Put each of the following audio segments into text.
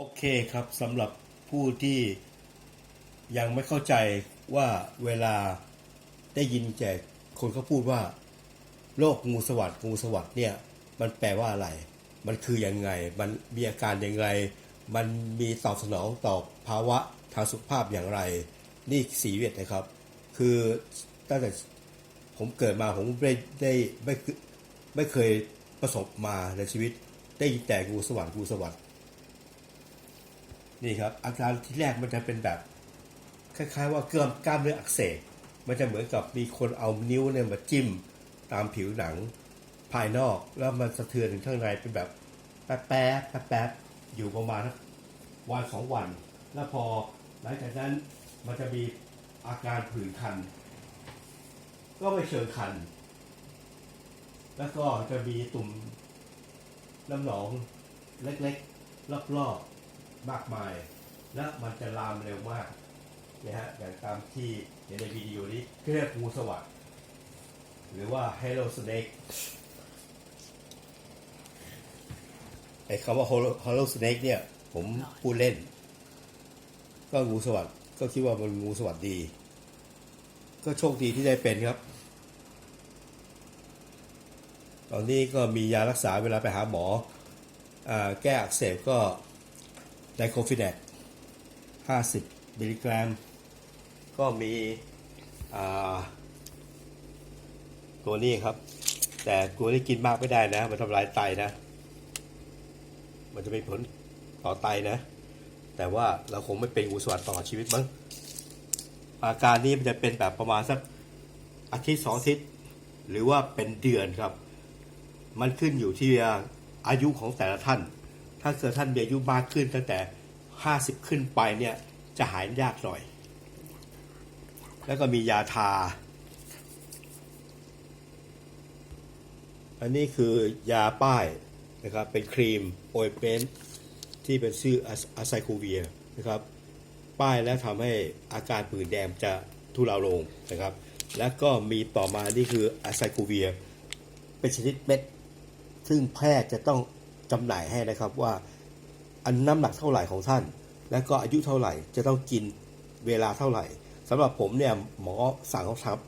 โอเคครับสำหรับผู้ที่ยังไม่เข้าใจว่าเวลาได้ยินแจกคนเขาพูดว่า โรคงูสวัสดงูสวัสดเนี่ย มันแปลว่าอะไร มันคืออยังไง มันมีอาการอยังไงมันมีตอบสนองต่อภาวะทางสุขภาพอย่างไร นี่สีเวียดนะครับ คือตั้งแต่ผมเกิดมาผมไม่ได้ไม่เคไม่เคยประสบมาในชีวิต ได้ยินแต่งูสวัสดงูสวัสด นี่ครับอาการที่แรกมันจะเป็นแบบ คล้ายๆ ว่าเกล้ามกล้ามเนื้ออักเสบมันจะเหมือนกับมีคนเอานิ้วเนี่ยมาจิ้มตามผิวหนังภายนอก แล้วมันสะเทือนถึงข้างในเป็นแบบแป๊บแป๊บแป๊บแป๊บอยู่ประมาณวันสองวัน แล้วพอหลังจากนั้นมันจะมีอาการผื่นคัน ก็ไม่เชิงคัน แล้วก็จะมีตุ่มน้ำหนองเล็กๆรอบๆ มากมายและมันจะลามเร็วมากนะฮะอย่างตามที่เห็นในวิดีโอนี้เรียกงูสวัสดหรือว่า Hello Snake ไอ้คำว่า Hello- Snake เนี่ย ผมพูดเล่น ก็งูสวัสดก็คิดว่ามันงูสวัสดดี ก็โชคดีที่ได้เป็นครับ ตอนนี้ก็มียารักษาเวลาไปหาหมออแก้อักเสบก็ ไดโคฟิแนก50มิลลิกรัม ก็มีตัวนี้ครับ แต่ตัวนี้กินมากไม่ได้นะ มันทำลายไตนะ มันจะมีผลต่อไตนะ แต่ว่าเราคงไม่เป็นงูสวัสดตลอชีวิตมั้งอาการนี้มันจะเป็นแบบประมาณสักอาทิตย์สองอาทิตย์หรือว่าเป็นเดือนครับ มันขึ้นอยู่ที่อายุของแต่ละท่าน ถ้าเกิดท่านมีอายุมากขึ้นตั้งแต่ 50 ขึ้นไปเนี่ยจะหายยากหน่อย แล้วก็มียาทา อันนี้คือยาป้ายนะครับเป็นครีมโอเ n นที่เป็นชื่ออะไซโคเวียนะครับ ป้ายแล้วทำให้อาการผื่นแดงจะทุเลาลงนะครับ แล้วก็มีต่อมานี่คืออะไซโคเวีย เป็นชนิดเม็ด ซึ่งแพทย์จะต้อง จำหน่ายให้นะครับว่าอันน้ำหนักเท่าไหร่ของท่าน และก็อายุเท่าไหร่จะต้องกินเวลาเท่าไหร่สำหรับผมเนี่ยหมอสั่งเขาครับ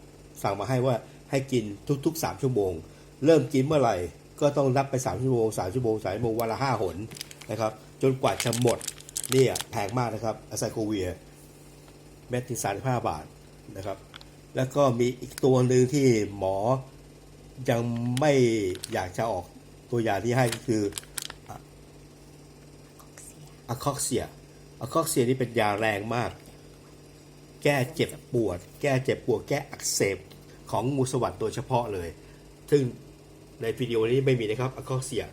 สั่งมาให้ว่าให้กินทุกๆ 3 ชั่วโมง เริ่มกินเมื่อไหร่ก็ต้องนับไป 3 ชั่วโมง 3 ชั่วโมง3ชั่วโมงวันละ5หนนะครับจนกว่าจะหมดเนี่ยแพงมากนะครับอะไซโคเวียเม็ดที่35บาทนะครับแล้วก็มีอีกตัวหนึ่งที่หมอยังไม่อยากจะออกตัวอย่างที่ให้ก็คือ อะคอกเซียอะคอกเซียนี่เป็นยาแรงมาก แก้เจ็บปวด แก้เจ็บปวด แก้อักเสบของงูสวัสด์โดยเฉพาะเลย ซึ่งในวิดีโอนี้ไม่มีนะครับอะคอกเซีย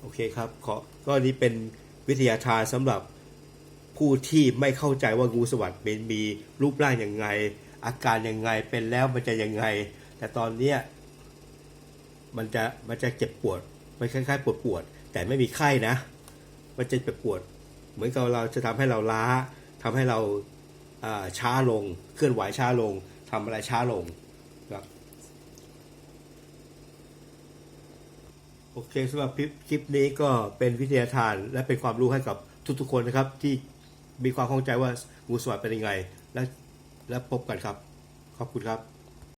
โอเคครับขอก็นี้เป็นวิทยาทานสำหรับผู้ที่ไม่เข้าใจว่างูสวัสด์เป็นมีรูปร่างยังไง อาการยังไงเป็นแล้วมันจะยังไง แต่ตอนเนี้ยมันจะมันจะเจ็บปวด มันคล้ายๆปวดปวดแต่ไม่มีไข้นะ มันจะเจ็บปวด เหมือนกับเราจะทำให้เราล้าทำให้เราช้าลง เคลื่อนไหวช้าลงทำอะไรช้าลงครับโอเคสำหรับคลิปคลิปนี้ก็เป็นวิทยาทานและเป็นความรู้ให้กับทุกๆคนนะครับ ที่มีความเข้าใจว่างูสวัสดเป็นยังไง และและพบกันครับ ขอบคุณครับ